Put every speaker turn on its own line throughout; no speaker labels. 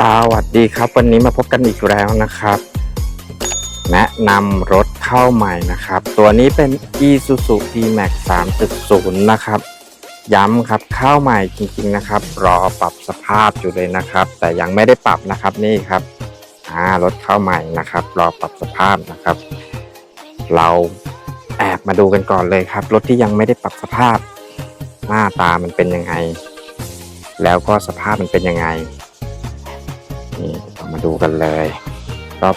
สวัสดีครับ วันนี้มาพบกันอีกแล้วนะครับ แนะนำรถเข้าใหม่นะครับ ตัวนี้เป็น Isuzu D-Max 3.0 นะครับ ย้ำครับเข้าใหม่จริงๆนะครับ รอปรับสภาพอยู่เลยนะครับ แต่ยังไม่ได้ปรับนะครับนี่ครับอ่ารถเข้าใหม่นะครับ รอปรับสภาพนะครับ เราแอบมาดูกันก่อนเลยครับ รถที่ยังไม่ได้ปรับสภาพ หน้าตามันเป็นยังไง แล้วก็สภาพมันเป็นยังไง นี่เรามาดูกันเลย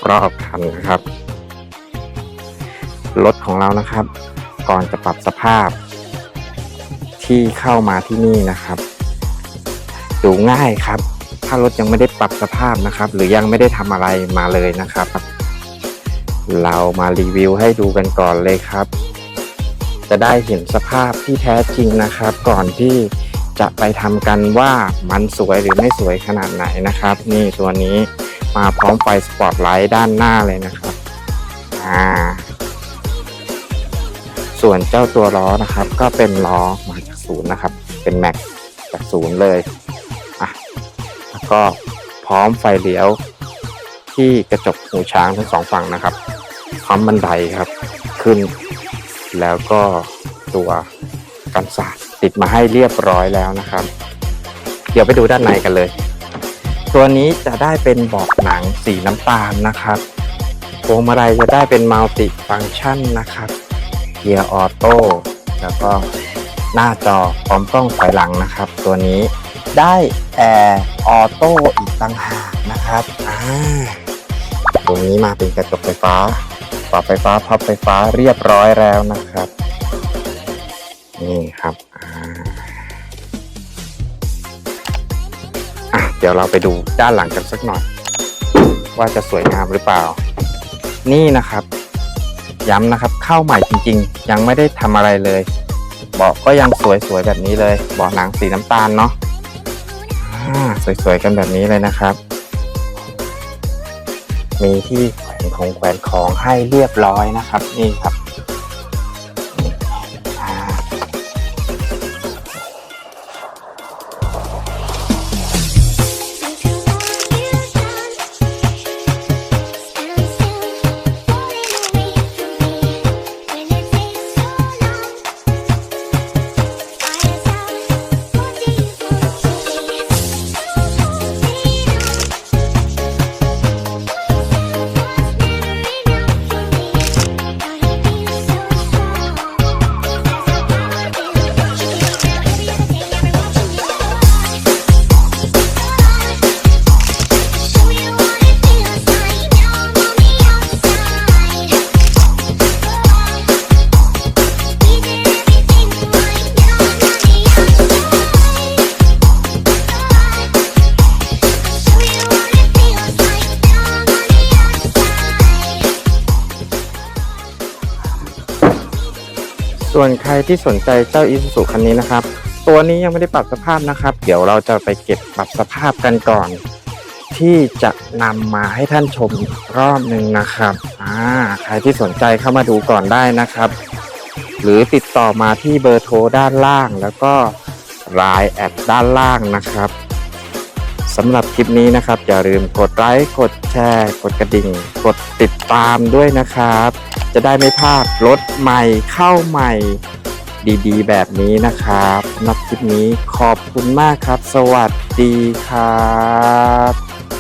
รอบๆคันนะครับ รถของเรานะครับ ก่อนจะปรับสภาพ ที่เข้ามาที่นี่นะครับ ดูง่ายครับ ถ้ารถยังไม่ได้ปรับสภาพนะครับ หรือยังไม่ได้ทำอะไรมาเลยนะครับ เรามารีวิวให้ดูกันก่อนเลยครับ จะได้เห็นสภาพที่แท้จริงนะครับ ก่อนที่ จะไปทำกันว่ามันสวยหรือไม่สวยขนาดไหนนะครับ นี่ตัวนี้มาพร้อมไฟสปอตไลท์ด้านหน้าเลยนะครับอ่าส่วนเจ้าตัวล้อนะครับ ก็เป็นล้อมาจากศูนย์นะครับ เป็นแม็กจากศูนย์เลยอะแล้วก็พร้อมไฟเลี้ยวที่กระจกหูช้างทั้งสองฝั่งนะครับพร้อมบันไดครับ ขึ้น แล้วก็ตัวกันศาสตร์ ติดมาให้เรียบร้อยแล้วนะครับ เดี๋ยวไปดูด้านในกันเลย ตัวนี้จะได้เป็นเบาะหนังสีน้ำตาลนะครับพวงมาลัยจะได้เป็นมัลติฟังชันนะครับเกียร์ออโต้แล้วก็หน้าจอพร้อมกล้องถอยหลังนะครับ ตัวนี้ได้แอร์ออโต้อีกต่างหากนะครับอ่าตัวนี้มาเป็นกระจกไฟฟ้าปรับไฟฟ้าพับไฟฟ้าเรียบร้อยแล้วนะครับ นี่ครับอะเดี๋ยวเราไปดูด้านหลังกันสักหน่อย ว่าจะสวยงามหรือเปล่า นี่นะครับ ย้ำนะครับเข้าใหม่จริง ๆ ยังไม่ได้ทำอะไรเลยเบาะก็ยังสวยๆแบบนี้เลยเบาะหนังสีน้ำตาลเนาะสวยๆกันแบบนี้เลยนะครับ มีที่แขวนของแขวนของให้เรียบร้อยนะครับ นี่ครับ ส่วนใครที่สนใจเจ้า Isuzu คันนี้นะครับ ตัวนี้ยังไม่ได้ปรับสภาพนะครับ เดี๋ยวเราจะไปเก็บปรับสภาพกันก่อน ที่จะนำมาให้ท่านชมอีกรอบหนึ่งนะครับอ่าใครที่สนใจเข้ามาดูก่อนได้นะครับ หรือติดต่อมาที่เบอร์โทรด้านล่าง แล้วก็รายแอดด้านล่างนะครับ สำหรับคลิปนี้นะครับ อย่าลืมกดไลค์กดแชร์ กดกระดิ่ง กดติดตามด้วยนะครับ จะได้ไม่พลาดรถใหม่เข้าใหม่ดีๆ แบบนี้นะครับสำหรับคลิปนี้ขอบคุณมากครับ สวัสดีครับ